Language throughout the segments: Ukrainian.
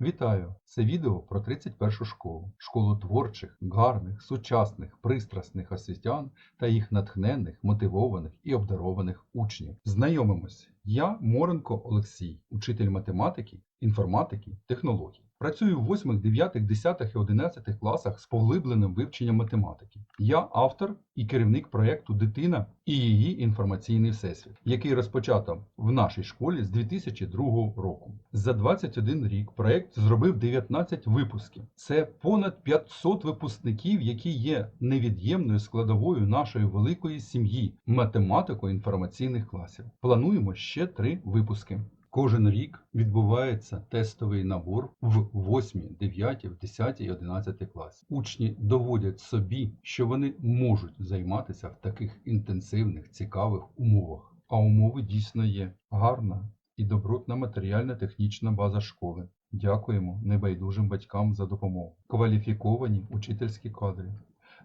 Вітаю! Це відео про 31 школу, школу творчих, гарних, сучасних, пристрасних освітян та їх натхненних, мотивованих і обдарованих учнів. Знайомимось. Я Моренко Олексій, учитель математики, інформатики, технологій. Працюю в 8, 9, 10 і 11 класах з поглибленим вивченням математики. Я автор і керівник проєкту Дитина і її інформаційний всесвіт, який розпочато в нашій школі з 2002 року. За 21 рік проєкт зробив 19 випусків. Це понад 500 випускників, які є невід'ємною складовою нашої великої сім'ї математико-інформаційних класів. Плануємо ще три випуски. Кожен рік відбувається тестовий набор в 8, 9, 10 і 11 класі. Учні доводять собі, що вони можуть займатися в таких інтенсивних, цікавих умовах. А умови дійсно є гарна і добротна матеріально-технічна база школи. Дякуємо небайдужим батькам за допомогу. Кваліфіковані учительські кадри.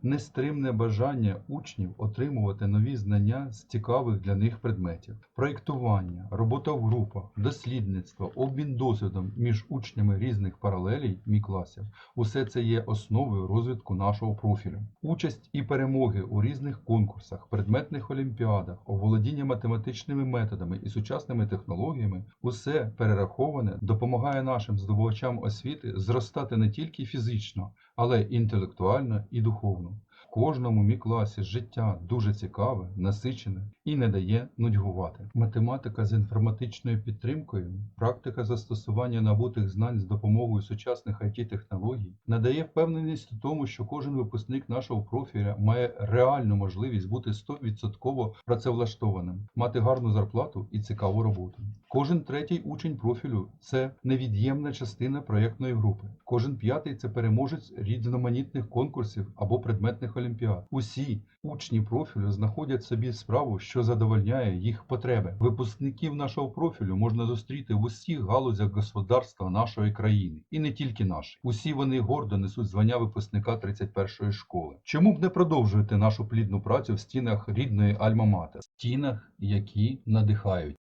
Нестримне бажання учнів отримувати нові знання з цікавих для них предметів, проєктування, робота в групах, дослідництво, обмін досвідом між учнями різних паралелей мі-класів – усе це є основою розвитку нашого профілю. Участь і перемоги у різних конкурсах, предметних олімпіадах, оволодіння математичними методами і сучасними технологіями – усе перераховане допомагає нашим здобувачам освіти зростати не тільки фізично, але й інтелектуально і духовно. Кожному мі-класі життя дуже цікаве, насичене і не дає нудьгувати. Математика з інформатичною підтримкою, практика застосування набутих знань з допомогою сучасних IT-технологій надає впевненість у тому, що кожен випускник нашого профіля має реальну можливість бути 100% працевлаштованим, мати гарну зарплату і цікаву роботу. Кожен третій учень профілю це невід'ємна частина проєктної групи. Кожен п'ятий це переможець різноманітних конкурсів або предметних олімпіад. Усі учні профілю знаходять собі справу, що задовольняє їх потреби. Випускників нашого профілю можна зустріти в усіх галузях господарства нашої країни, і не тільки нашої. Усі вони гордо несуть звання випускника 31-ї школи. Чому б не продовжувати нашу плідну працю в стінах рідної Альма-Матер? стінах, які надихають.